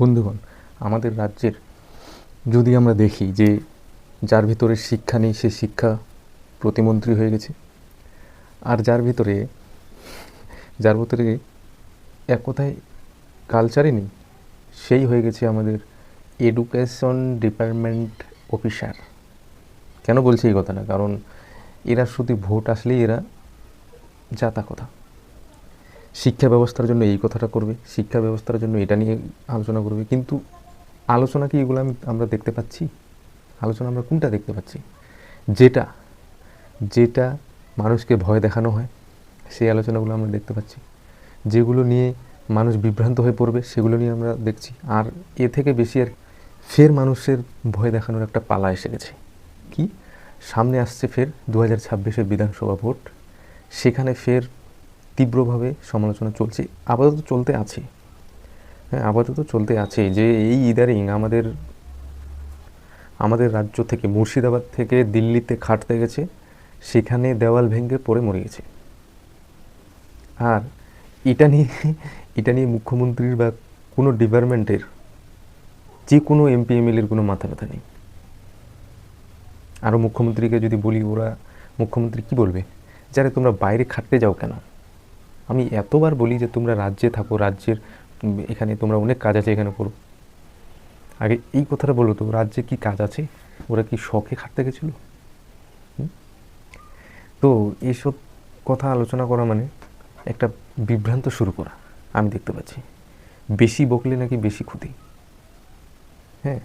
বন্ধুগণ, আমাদের রাজ্যের যদি আমরা দেখি যে যার ভিতরে শিক্ষা নেই, সে শিক্ষা প্রতিমন্ত্রী হয়ে গেছে। আর যার ভিতরে যার ভিতরে এক কথায় কালচারই নেই, সেই হয়ে গেছে আমাদের এডুকেশন ডিপার্টমেন্ট অফিসার কেন বলছি এই কথাটা? কারণ এরা শুধু ভোট আসলেই এরা যাতা কথা। শিক্ষা ব্যবস্থার জন্য এই কথাটা করবে, শিক্ষা ব্যবস্থার জন্য এটা নিয়ে আলোচনা করবে। কিন্তু আলোচনা কি এগুলো আমি, আমরা দেখতে পাচ্ছি? আলোচনা আমরা কোনটা দেখতে পাচ্ছি? যেটা যেটা মানুষকে ভয় দেখানো হয়, সেই আলোচনাগুলো আমরা দেখতে পাচ্ছি। যেগুলো নিয়ে মানুষ বিভ্রান্ত হয়ে পড়বে, সেগুলো নিয়ে আমরা দেখছি। আর এ থেকে বেশি আর ফের মানুষের ভয় দেখানোর একটা পালা এসে গেছে। কি? সামনে আসছে ফের দু হাজার বিধানসভা ভোট। সেখানে ফের তীব্রভাবে সমালোচনা চলছে, আপাতত চলতে আছে। হ্যাঁ আপাতত চলতে আছে যে এই ইদারিং আমাদের আমাদের রাজ্য থেকে, মুর্শিদাবাদ থেকে দিল্লিতে খাটতে গেছে, সেখানে দেওয়াল ভেঙে পড়ে মরে গেছে। আর এটা নিয়ে এটা নিয়ে মুখ্যমন্ত্রীর বা কোনো ডিপার্টমেন্টের, যে কোনো এমপি, এমএলএর কোনো মাথা ব্যথা নেই। আরও মুখ্যমন্ত্রীকে যদি বলি, ওরা, মুখ্যমন্ত্রী কি বলবে? যারা তোমরা বাইরে খাটতে যাও কেন? আমি এতবার বলি যে তোমরা রাজ্যে থাকো, রাজ্যের এখানে তোমরা অনেক কাজ আছে এখানে করো। আগে এই কথাটা বলো তো, রাজ্যে কি কাজ আছে? ওরা কি শখে খাটতে গেছিল? তো এইসব কথা আলোচনা করা মানে একটা বিভ্রান্ত শুরু করা, আমি দেখতে পাচ্ছি। বেশি বকলে নাকি বেশি ক্ষতি? হ্যাঁ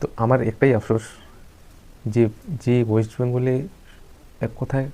তো আমার একটাই আফসোস যে যে ওয়েস্ট বেঙ্গলে এক কথায়